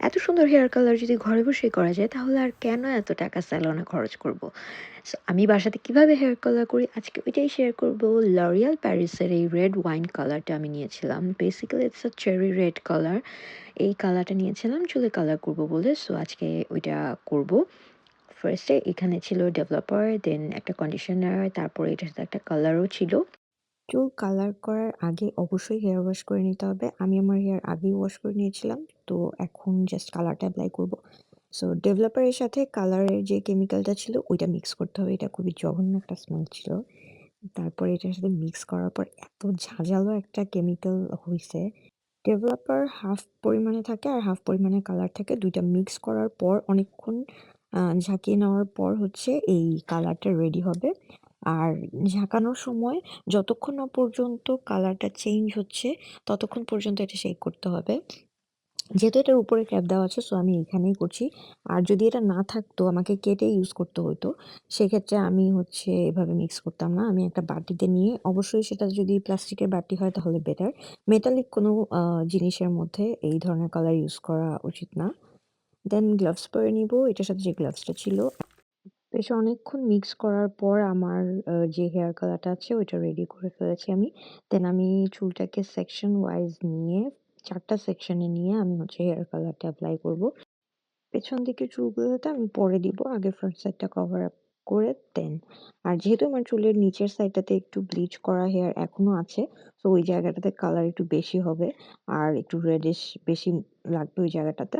এত সুন্দর hair colour যদি ঘরে বসেই করা যায় তাহলে আর কেন এত টাকা স্যালনে খরচ করব। আমি বাসাতে কীভাবে হেয়ার কালার করি আজকে ওইটাই শেয়ার করব। লরিয়াল প্যারিসের এই রেড ওয়াইন কালারটা আমি নিয়েছিলাম। Basically it's a cherry red colour. এই কালারটা নিয়েছিলাম চুলে কালার করব বলে। সো আজকে ওইটা করব। ফার্স্টে এখানে ছিল ডেভেলপার, দেন একটা কন্ডিশনার, তারপরে এটার সাথে একটা কালারও ছিল। চুল কালার করার আগে অবশ্যই হেয়ার ওয়াশ করে নিতে হবে। আমি আমার হেয়ার আগেই ওয়াশ করে নিয়েছিলাম। তো এখন জাস্ট কালারটা অ্যাপ্লাই করব। সো ডেভেলপারের সাথে কালারের যে কেমিক্যালটা ছিল, ওইটা মিক্স করতে হবে। এটা খুবই জঘন্য একটা স্মেল ছিল। তারপরে এটার সাথে মিক্স করার পর এত ঝাঁঝালো একটা কেমিক্যাল হয়েছে ডেভেলপার হাফ পরিমাণে থাকে আর হাফ পরিমাণে কালার থাকে। দুইটা মিক্স করার পর অনেকক্ষণ ঝাঁকিয়ে নেওয়ার পর হচ্ছে এই কালারটা রেডি হবে। আর ঝাঁকানোর সময় যতক্ষণ না পর্যন্ত কালারটা চেঞ্জ হচ্ছে, ততক্ষণ পর্যন্ত এটা শেক করতে হবে। যেহেতু এটার উপরে ক্যাপ দেওয়া আছে সো আমি এখানেই করছি। আর যদি এটা না থাকতো, আমাকে কেটে ইউজ করতে হতো। সেক্ষেত্রে আমি হচ্ছে এভাবে মিক্স করতাম না। আমি একটা বাটিতে নিয়ে, অবশ্যই সেটা যদি প্লাস্টিকের বাটি হয় তাহলে বেটার। মেটালিক কোনো জিনিসের মধ্যে এই ধরনের কালার ইউজ করা উচিত না। দেন গ্লাভস পরে নিব। এটার সাথে যে গ্লাভসটা ছিল বেশ অনেকক্ষণ মিক্স করার পর আমার যে হেয়ার কালারটা আছে ওইটা রেডি করে ফেলেছি আমি। দেন আমি চুলটাকে সেকশন ওয়াইজ নিয়ে ৪ টা সেকশনে নিয়ে আমি হচ্ছে হেয়ার কালারটা এপ্লাই করব। পেছন দিকের চুলগুলোতে আমি পরে দিব। আগে ফ্রন্ট সাইডটা কভার আপ করে দেন। আর যেহেতু আমার চুলের নিচের সাইডটাতে একটু ব্লিচ করা হেয়ার এখনও আছে, সো ওই জায়গাটাতে কালার একটু বেশি হবে। আর একটু রেডিশ বেশি লাগবে ওই জায়গাটাতে।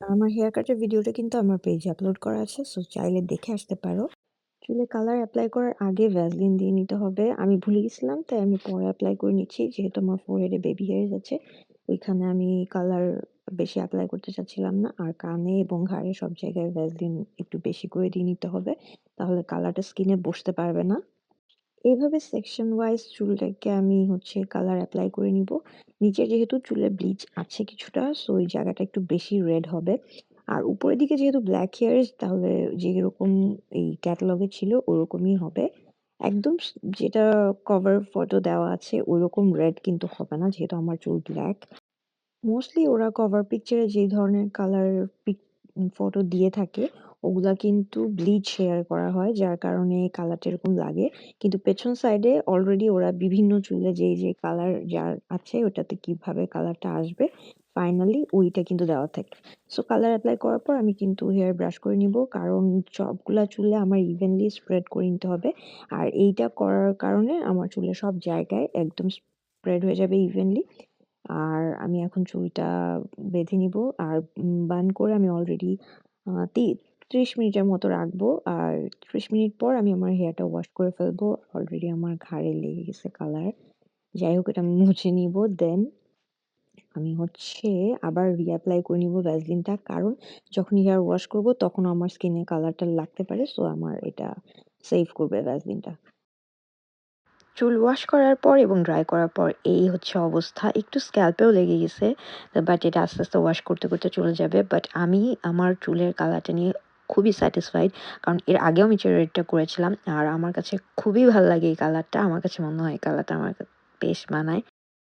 আমার হেয়ার কাটের ভিডিওটা কিন্তু আমার পেজে আপলোড করা আছে। সো চাইলে দেখে আসতে পারো। চুলে কালার অ্যাপ্লাই করার আগে ভ্যাসলিন দিয়ে নিতে হবে। আমি ভুলে গেছিলাম, তাই আমি পরে অ্যাপ্লাই করে নিচ্ছি। যেহেতু আমার ফোরহেডে বেবি হেয়ার আছে। ওইখানে আমি কালার বেশি অ্যাপ্লাই করতে চাচ্ছিলাম না। আর কানে এবং ঘাড়ে সব জায়গায় ভ্যাসলিন একটু বেশি করে দিয়ে নিতে হবে। তাহলে কালারটা স্কিনে বসতে পারবে না। এভাবে সেকশন ওয়াইজ চুলটাকে আমি হচ্ছে কালার অ্যাপ্লাই করে নিব। নিচে যেহেতু চুলে ব্লিচ আছে কিছুটা সো ওই জায়গাটা একটু বেশি রেড হবে। আর উপরের দিকে যেহেতু ব্ল্যাক হেয়ারস তাহলে যেরকম এই ক্যাটালগে ছিল ওরকমই হবে। একদম যেটা কভার ফটো দেওয়া আছে ওরকম রেড কিন্তু হবে না, যেহেতু আমার চুল ব্ল্যাক। মোস্টলি ওরা কভার পিকচারে যে ধরনের কালার পিক ফটো দিয়ে থাকে ওগুলা কিন্তু ব্লিচ শেয়ার করা হয় যার কারণে কালারটা এরকম লাগে। কিন্তু পেছন সাইডে অলরেডি ওরা বিভিন্ন চুলে যেই, যে কালার যার আছে ওটাতে কীভাবে কালারটা আসবে ফাইনালি ওইটা কিন্তু দেওয়া থাকে। সো কালার অ্যাপ্লাই করার পর আমি কিন্তু হেয়ার ব্রাশ করে নিব। কারণ সবগুলা চুলে আমার ইভেনলি স্প্রেড করে নিতে হবে। আর এইটা করার কারণে আমার চুলের সব জায়গায় একদম স্প্রেড হয়ে যাবে ইভেনলি। আর আমি এখন চুলটা বেঁধে নিব। আর বান করে আমি অলরেডি আ তি ৩০ মিনিটের মতো রাখব। আর ৩০ মিনিট পর আমি আমার হেয়ারটা ওয়াশ করে ফেলব। অলরেডি আমার ঘাড়ে লেগে গেছে কালার। যাই হোক এটা আমি মুছে নিব। দেন আমি হচ্ছে আবার রিঅ্যাপ্লাই করে নিব ভ্যাসলিনটা। কারণ যখন হেয়ার ওয়াশ করব তখন আমার স্কিনে কালারটা লাগতে পারে। সো আমার এটা সেভ করবে ভ্যাসলিনটা। চুল ওয়াশ করার পর এবং ড্রাই করার পর এই হচ্ছে অবস্থা। একটু স্ক্যাল্পেও লেগে গেছে। বাট এটা আস্তে, আস্তে ওয়াশ করতে, করতে চলে যাবে। বাট আমি আমার চুলের কালারটা নিয়ে খুবই স্যাটিসফাইড। কারণ এর আগেও আমি চেরি রেডটা করেছিলাম। আর আমার কাছে খুবই ভালো লাগে এই কালারটা। আমার কাছে মনে হয় এই কালারটা আমার বেশ মানায়।